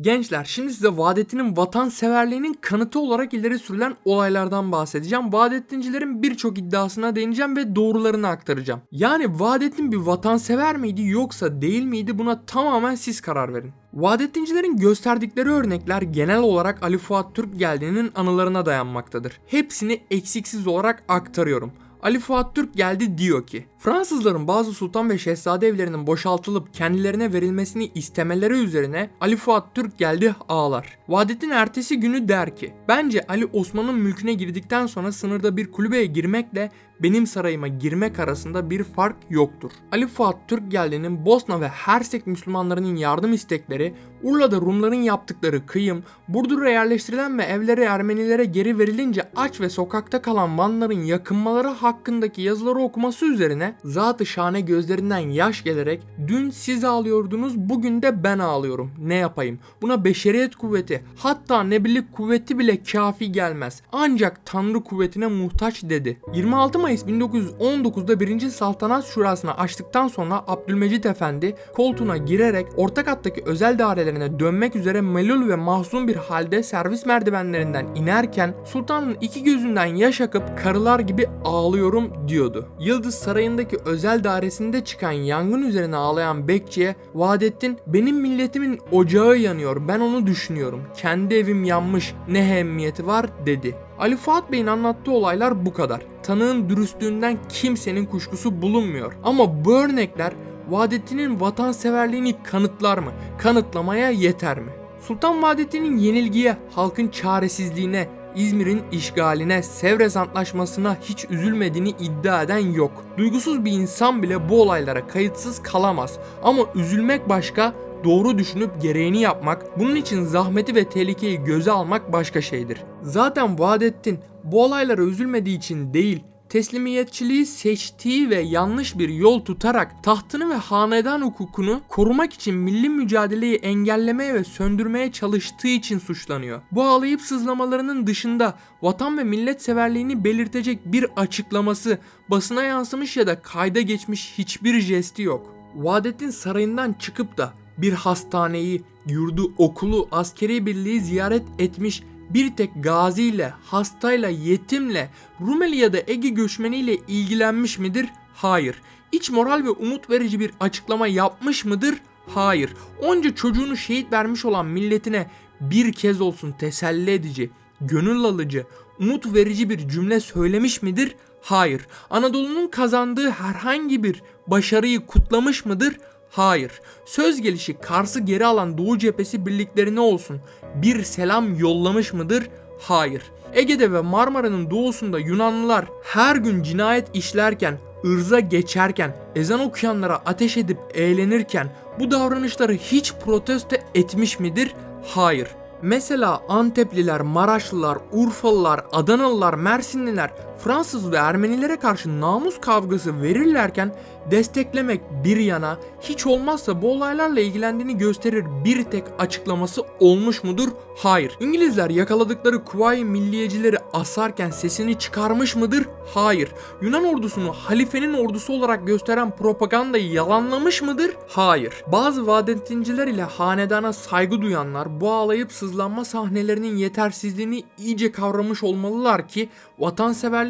Gençler şimdi size Vahdettin'in vatanseverliğinin kanıtı olarak ileri sürülen olaylardan bahsedeceğim. Vahdettincilerin birçok iddiasına değineceğim ve doğrularını aktaracağım. Yani Vahdettin bir vatansever miydi yoksa değil miydi buna tamamen siz karar verin. Vahdettincilerin gösterdikleri örnekler genel olarak Ali Fuat Türk geldiğinin anılarına dayanmaktadır. Hepsini eksiksiz olarak aktarıyorum. Ali Fuat Türk geldi diyor ki Fransızların bazı sultan ve şehzade evlerinin boşaltılıp kendilerine verilmesini istemeleri üzerine Ali Fuat Türk geldi ağlar. Vahdettin ertesi günü der ki Bence Ali Osman'ın mülküne girdikten sonra sınırda bir kulübeye girmekle benim sarayıma girmek arasında bir fark yoktur. Ali Fuat Türk geldiğinin Bosna ve Hersek Müslümanlarının yardım istekleri, Urla'da Rumların yaptıkları kıyım, Burdur'a yerleştirilen ve evleri Ermenilere geri verilince aç ve sokakta kalan Vanların yakınmaları hakkındaki yazıları okuması üzerine zat-ı şane gözlerinden yaş gelerek dün siz ağlıyordunuz bugün de ben ağlıyorum ne yapayım buna beşeriyet kuvveti hatta nebilik kuvveti bile kafi gelmez ancak tanrı kuvvetine muhtaç dedi. 26 Mayıs 1919'da 1. Saltanat Şurası'na açtıktan sonra Abdülmecit Efendi koltuğuna girerek orta kattaki özel dairelerine dönmek üzere melul ve mahzun bir halde servis merdivenlerinden inerken sultanın iki gözünden yaş akıp karılar gibi ağlıyorum diyordu. Yıldız Sarayı'ndaki özel dairesinde çıkan yangın üzerine ağlayan bekçiye Vahdettin benim milletimin ocağı yanıyor ben onu düşünüyorum. Kendi evim yanmış ne ehemmiyeti var dedi. Ali Fuat Bey'in anlattığı olaylar bu kadar. Tanığın dürüstlüğünden kimsenin kuşkusu bulunmuyor. Ama bu örnekler Vahdettin'in vatanseverliğini kanıtlar mı? Kanıtlamaya yeter mi? Sultan Vahdettin'in yenilgiye, halkın çaresizliğine, İzmir'in işgaline, Sevres Antlaşması'na hiç üzülmediğini iddia eden yok. Duygusuz bir insan bile bu olaylara kayıtsız kalamaz. Ama üzülmek başka, doğru düşünüp gereğini yapmak, bunun için zahmeti ve tehlikeyi göze almak başka şeydir. Zaten Vahdettin bu olaylara üzülmediği için değil, teslimiyetçiliği seçtiği ve yanlış bir yol tutarak tahtını ve hanedan hukukunu korumak için milli mücadeleyi engellemeye ve söndürmeye çalıştığı için suçlanıyor. Bu ağlayıp sızlamalarının dışında vatan ve millet severliğini belirtecek bir açıklaması, basına yansımış ya da kayda geçmiş hiçbir jesti yok. Vahdettin sarayından çıkıp da bir hastaneyi, yurdu, okulu, askeri birliği ziyaret etmiş bir tek gaziyle, hastayla, yetimle, Rumeli ya da Ege göçmeniyle ilgilenmiş midir? Hayır. İç moral ve umut verici bir açıklama yapmış mıdır? Hayır. Onca çocuğunu şehit vermiş olan milletine bir kez olsun teselli edici, gönül alıcı, umut verici bir cümle söylemiş midir? Hayır. Anadolu'nun kazandığı herhangi bir başarıyı kutlamış mıdır? Hayır. Söz gelişi Kars'ı geri alan Doğu cephesi birliklerine olsun bir selam yollamış mıdır? Hayır. Ege'de ve Marmara'nın doğusunda Yunanlılar her gün cinayet işlerken, ırza geçerken, ezan okuyanlara ateş edip eğlenirken bu davranışları hiç protesto etmiş midir? Hayır. Mesela Antepliler, Maraşlılar, Urfalılar, Adanalılar, Mersinliler Fransız ve Ermenilere karşı namus kavgası verirlerken desteklemek bir yana hiç olmazsa bu olaylarla ilgilendiğini gösterir bir tek açıklaması olmuş mudur? Hayır. İngilizler yakaladıkları Kuvayi Milliyecileri asarken sesini çıkarmış mıdır? Hayır. Yunan ordusunu halifenin ordusu olarak gösteren propagandayı yalanlamış mıdır? Hayır. Bazı Vahdettinciler ile hanedana saygı duyanlar bu ağlayıp sızlanma sahnelerinin yetersizliğini iyice kavramış olmalılar ki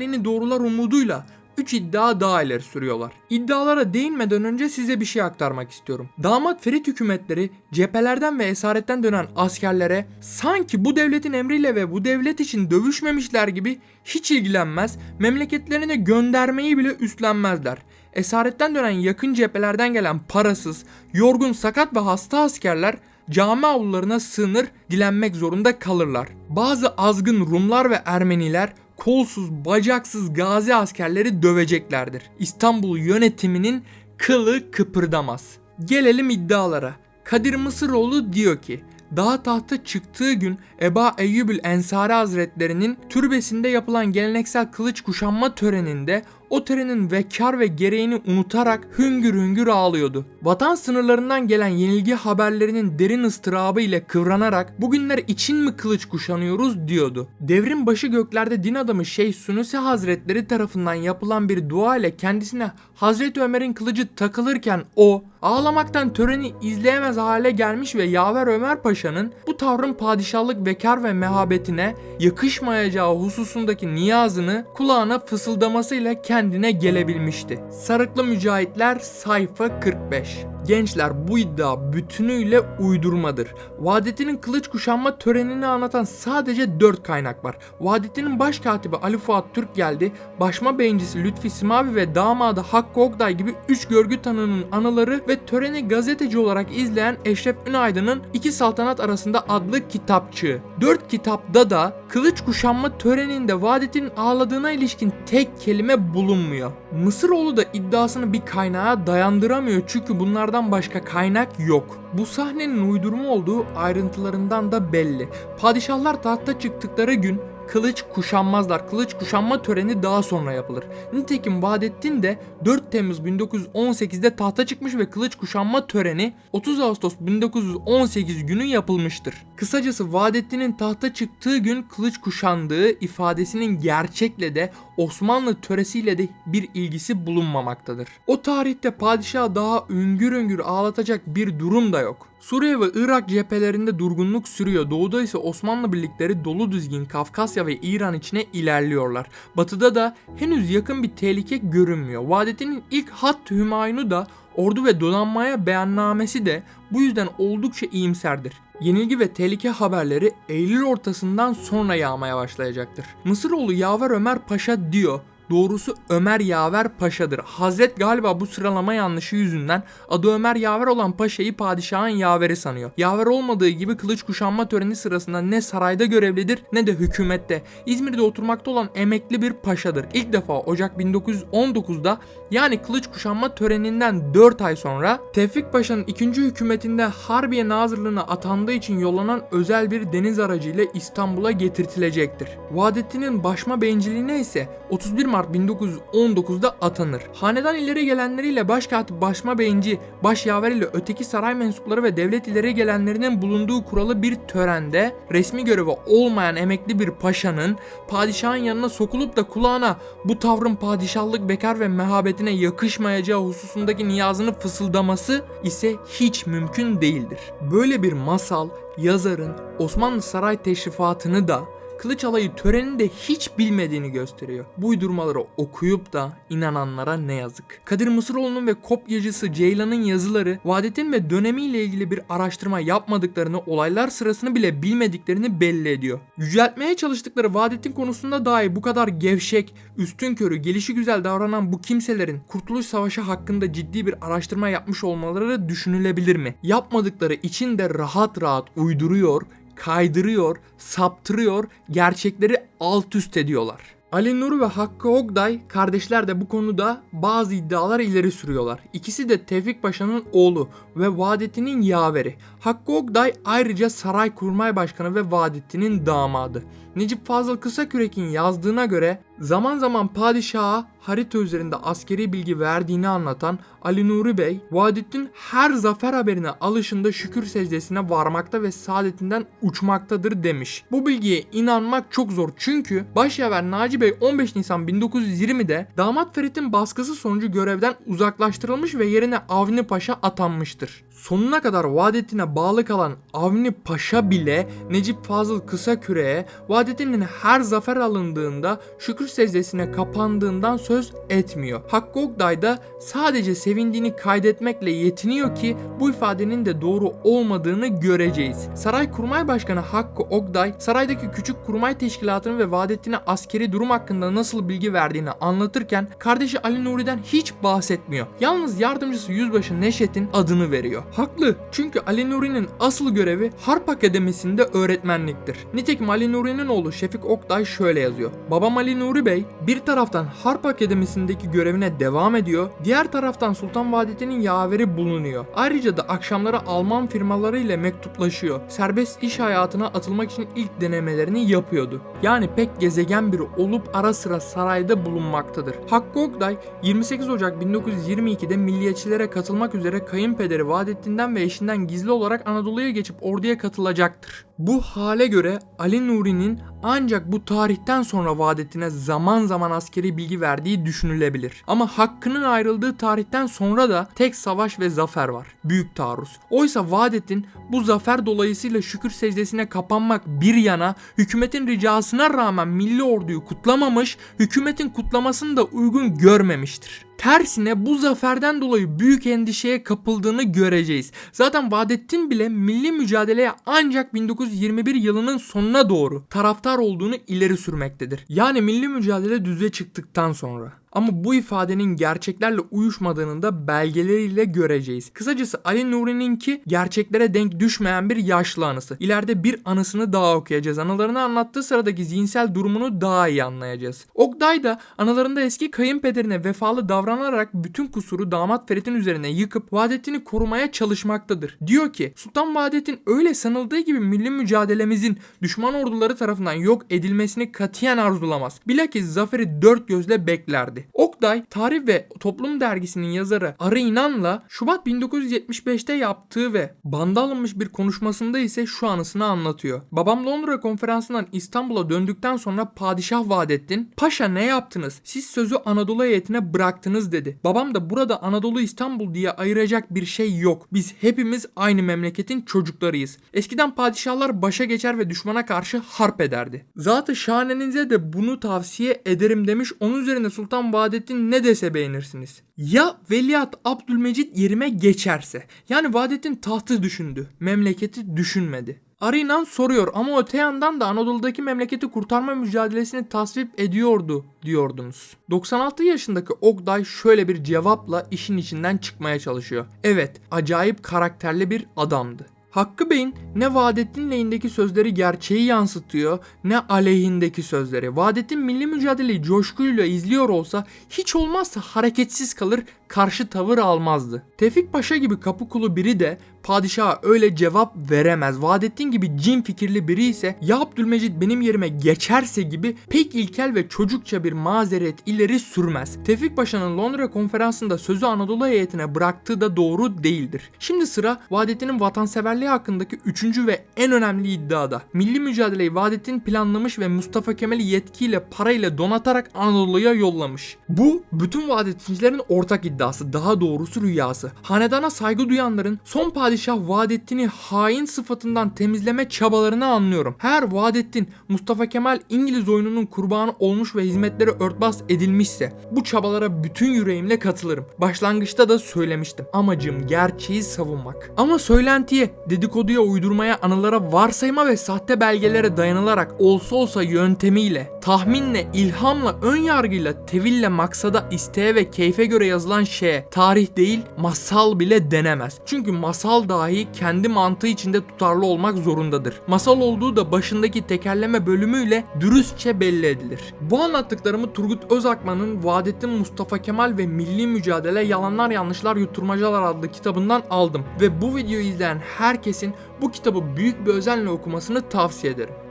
vatanseverliğini doğrular umuduyla 3 iddia daha ileri sürüyorlar. İddialara değinmeden önce size bir şey aktarmak istiyorum. Damat Ferit hükümetleri cephelerden ve esaretten dönen askerlere sanki bu devletin emriyle ve bu devlet için dövüşmemişler gibi hiç ilgilenmez, memleketlerine göndermeyi bile üstlenmezler. Esaretten dönen yakın cephelerden gelen parasız, yorgun, sakat ve hasta askerler cami avlularına sığınır, dilenmek zorunda kalırlar. Bazı azgın Rumlar ve Ermeniler kolsuz, bacaksız gazi askerleri döveceklerdir. İstanbul yönetiminin kılı kıpırdamaz. Gelelim iddialara. Kadir Mısıroğlu diyor ki Dağ tahta çıktığı gün Eba Eyyubül Ensari Hazretlerinin türbesinde yapılan geleneksel kılıç kuşanma töreninde o törenin vekar ve gereğini unutarak hüngür hüngür ağlıyordu. Vatan sınırlarından gelen yenilgi haberlerinin derin ıstırabı ile kıvranarak bugünler için mi kılıç kuşanıyoruz diyordu. Devrin başı göklerde din adamı Şeyh Sunusi Hazretleri tarafından yapılan bir dua ile kendisine Hazreti Ömer'in kılıcı takılırken o ağlamaktan töreni izleyemez hale gelmiş ve Yaver Ömer Paşa'nın bu tavrın padişahlık bekar ve mehabetine yakışmayacağı hususundaki niyazını kulağına fısıldamasıyla kendine gelebilmişti. Sarıklı Mücahitler sayfa 45 Gençler bu iddia bütünüyle uydurmadır. Vahdettin'in kılıç kuşanma törenini anlatan sadece 4 kaynak var. Vahdettin'in başkatibi Ali Fuat Türk geldi, başma beyincisi Lütfi Simavi ve damadı Hakkı Okday gibi 3 görgü tanığının anıları ve töreni gazeteci olarak izleyen Eşref Ünaydın'ın iki saltanat arasında adlı kitapçığı. 4 kitapta da kılıç kuşanma töreninde Vahdettin'in ağladığına ilişkin tek kelime bulunmuyor. Mısıroğlu da iddiasını bir kaynağa dayandıramıyor çünkü bunlardan başka kaynak yok. Bu sahnenin uydurma olduğu ayrıntılarından da belli. Padişahlar tahta çıktıkları gün kılıç kuşanmazlar. Kılıç kuşanma töreni daha sonra yapılır. Nitekim Vahdettin de 4 Temmuz 1918'de tahta çıkmış ve kılıç kuşanma töreni 30 Ağustos 1918 günü yapılmıştır. Kısacası Vahdettin'in tahta çıktığı gün kılıç kuşandığı ifadesinin gerçekle de Osmanlı töresiyle de bir ilgisi bulunmamaktadır. O tarihte padişah daha üngür üngür ağlatacak bir durum da yok. Suriye ve Irak cephelerinde durgunluk sürüyor. Doğuda ise Osmanlı birlikleri dolu düzgün Kafkasya ve İran içine ilerliyorlar. Batıda da henüz yakın bir tehlike görünmüyor. Vahdettin'in ilk hat Hümayun'u da ordu ve donanmaya beyannamesi de bu yüzden oldukça iyimserdir. Yenilgi ve tehlike haberleri Eylül ortasından sonra yağmaya başlayacaktır. Mısıroğlu Yaver Ömer Paşa diyor. Doğrusu Ömer Yaver Paşa'dır. Hazret galiba bu sıralama yanlışı yüzünden adı Ömer Yaver olan paşayı padişahın yaveri sanıyor. Yaver olmadığı gibi kılıç kuşanma töreni sırasında ne sarayda görevlidir ne de hükümette. İzmir'de oturmakta olan emekli bir paşadır. İlk defa Ocak 1919'da yani kılıç kuşanma töreninden 4 ay sonra Tevfik Paşa'nın ikinci hükümetinde Harbiye Nazırlığına atandığı için yollanan özel bir deniz aracıyla İstanbul'a getirtilecektir. Vahdettin'in başma beyinciliğine ise 31 Mart 1919'da atanır. Hanedan ileri gelenleriyle başkatip başma beyinci, başyaver ile öteki saray mensupları ve devlet ileri gelenlerinin bulunduğu kuralı bir törende resmi görevi olmayan emekli bir paşanın padişahın yanına sokulup da kulağına bu tavrın padişahlık bekar ve mehabetine yakışmayacağı hususundaki niyazını fısıldaması ise hiç mümkün değildir. Böyle bir masal yazarın Osmanlı saray teşrifatını da Kılıç alayı töreninde hiç bilmediğini gösteriyor. Bu uydurmaları okuyup da inananlara ne yazık. Kadir Mısıroğlu'nun ve kopyacısı Ceylan'ın yazıları Vahdettin ve dönemiyle ilgili bir araştırma yapmadıklarını, olaylar sırasını bile bilmediklerini belli ediyor. Yüceltmeye çalıştıkları Vahdettin konusunda dahi bu kadar gevşek, üstünkörü, gelişi güzel davranan bu kimselerin Kurtuluş Savaşı hakkında ciddi bir araştırma yapmış olmaları düşünülebilir mi? Yapmadıkları için de rahat rahat uyduruyor, kaydırıyor, saptırıyor, gerçekleri alt üst ediyorlar. Ali Nur ve Hakkı Ogday kardeşler de bu konuda bazı iddialar ileri sürüyorlar. İkisi de Tevfik Paşa'nın oğlu ve Vahdettin'in yaveri. Hakkı Ogday ayrıca Saray Kurmay Başkanı ve Vahdettin'in damadı. Necip Fazıl Kısakürek'in yazdığına göre zaman zaman padişaha harita üzerinde askeri bilgi verdiğini anlatan Ali Nuri Bey, Vahdettin her zafer haberine alışında şükür secdesine varmakta ve saadetinden uçmaktadır demiş. Bu bilgiye inanmak çok zor çünkü başyaver Naci Bey 15 Nisan 1920'de damat Ferit'in baskısı sonucu görevden uzaklaştırılmış ve yerine Avni Paşa atanmıştır. Sonuna kadar Vahdettin'e bağlı kalan Avni Paşa bile Necip Fazıl Kısaküre'ye Vahdettin'in her zafer alındığında şükür secdesine kapandığından söz etmiyor. Hakkı Oktay da sadece sevindiğini kaydetmekle yetiniyor ki bu ifadenin de doğru olmadığını göreceğiz. Saray Kurmay Başkanı Hakkı Oktay saraydaki küçük kurmay teşkilatını ve Vahdettin'e askeri durum hakkında nasıl bilgi verdiğini anlatırken kardeşi Ali Nuri'den hiç bahsetmiyor. Yalnız yardımcısı Yüzbaşı Neşet'in adını veriyor. Haklı çünkü Ali Nuri'nin asıl görevi Harp Akademisi'nde öğretmenliktir. Nitekim Ali Nuri'nin oğlu Şefik Oktay şöyle yazıyor. Babam Ali Nuri Bey bir taraftan Harp Akademisi'ndeki görevine devam ediyor, diğer taraftan Sultan Vahdettin'in yaveri bulunuyor. Ayrıca da akşamları Alman firmaları ile mektuplaşıyor. Serbest iş hayatına atılmak için ilk denemelerini yapıyordu. Yani pek gezegen biri olup ara sıra sarayda bulunmaktadır. Hakkı Oktay 28 Ocak 1922'de milliyetçilere katılmak üzere kayınpederi Vahdettin'den ve eşinden gizli olarak Anadolu'ya geçip orduya katılacaktır. Bu hale göre Ali Nuri'nin ancak bu tarihten sonra Vahdettin'e zaman zaman askeri bilgi verdiği düşünülebilir. Ama Hakkı'nın ayrıldığı tarihten sonra da tek savaş ve zafer var. Büyük taarruz. Oysa Vahdettin bu zafer dolayısıyla şükür secdesine kapanmak bir yana hükümetin ricasına rağmen milli orduyu kutlamamış, hükümetin kutlamasını da uygun görmemiştir. Tersine bu zaferden dolayı büyük endişeye kapıldığını göreceğiz. Zaten Vahdettin bile milli mücadeleye ancak 1921 yılının sonuna doğru taraftar olduğunu ileri sürmektedir. Yani milli mücadele düze çıktıktan sonra. Ama bu ifadenin gerçeklerle uyuşmadığını da belgeleriyle göreceğiz. Kısacası Ali Nuri'ninki gerçeklere denk düşmeyen bir yaşlı anısı. İleride bir anısını daha okuyacağız. Anılarını anlattığı sıradaki zihinsel durumunu daha iyi anlayacağız. Oktay da anılarında eski kayınpederine vefalı davranarak bütün kusuru damat Ferit'in üzerine yıkıp Vahdettin'i korumaya çalışmaktadır. Diyor ki Sultan Vahdettin öyle sanıldığı gibi milli mücadelemizin düşman orduları tarafından yok edilmesini katiyen arzulamaz. Bilakis zaferi dört gözle beklerdi. Oktay, Tarih ve Toplum dergisinin yazarı Arı İnan'la Şubat 1975'te yaptığı ve banda alınmış bir konuşmasında ise şu anısını anlatıyor. Babam Londra konferansından İstanbul'a döndükten sonra Padişah Vahdettin, Paşa ne yaptınız? Siz sözü Anadolu heyetine bıraktınız dedi. Babam da burada Anadolu İstanbul diye ayıracak bir şey yok. Biz hepimiz aynı memleketin çocuklarıyız. Eskiden padişahlar başa geçer ve düşmana karşı harp ederdi. Zatı şahanenize de bunu tavsiye ederim demiş. Onun üzerine Sultan Vahdettin ne dese beğenirsiniz. Ya Veliaht Abdülmecit yerime geçerse. Yani Vahdettin tahtı düşündü. Memleketi düşünmedi. Arinan soruyor ama öte yandan da Anadolu'daki memleketi kurtarma mücadelesini tasvip ediyordu diyordunuz. 96 yaşındaki Oktay şöyle bir cevapla işin içinden çıkmaya çalışıyor. Evet, acayip karakterli bir adamdı. Hakkı Bey'in ne Vahdettin lehindeki sözleri gerçeği yansıtıyor ne aleyhindeki sözleri. Vahdettin milli mücadeleyi coşkuyla izliyor olsa hiç olmazsa hareketsiz kalır karşı tavır almazdı. Tevfik Paşa gibi kapı kulu biri de padişaha öyle cevap veremez. Vahdettin gibi cin fikirli biri ise ya Abdülmecit benim yerime geçerse gibi pek ilkel ve çocukça bir mazeret ileri sürmez. Tevfik Paşa'nın Londra konferansında sözü Anadolu heyetine bıraktığı da doğru değildir. Şimdi sıra Vahdettin'in vatanseverliği hakkındaki üçüncü ve en önemli iddiada. Milli mücadeleyi Vahdettin planlamış ve Mustafa Kemal'i yetkiyle parayla donatarak Anadolu'ya yollamış. Bu bütün Vahdettincilerin ortak iddiası daha doğrusu rüyası. Hanedana saygı duyanların son padişah Vahdettin'i hain sıfatından temizleme çabalarını anlıyorum. Her Vahdettin Mustafa Kemal İngiliz oyununun kurbanı olmuş ve hizmetleri örtbas edilmişse bu çabalara bütün yüreğimle katılırım. Başlangıçta da söylemiştim. Amacım gerçeği savunmak. Ama söylentiye, dedikoduya uydurmaya, anılara, varsayma ve sahte belgelere dayanılarak olsa olsa yöntemiyle, tahminle, ilhamla, ön yargıyla, teville, maksada, isteğe ve keyfe göre yazılan şeye tarih değil masal bile denemez. Çünkü masal dahi kendi mantığı içinde tutarlı olmak zorundadır. Masal olduğu da başındaki tekerleme bölümüyle dürüstçe belli edilir. Bu anlattıklarımı Turgut Özakman'ın Vahdettin Mustafa Kemal ve Milli Mücadele Yalanlar Yanlışlar Yutturmacalar adlı kitabından aldım ve bu videoyu izleyen herkesin bu kitabı büyük bir özenle okumasını tavsiye ederim.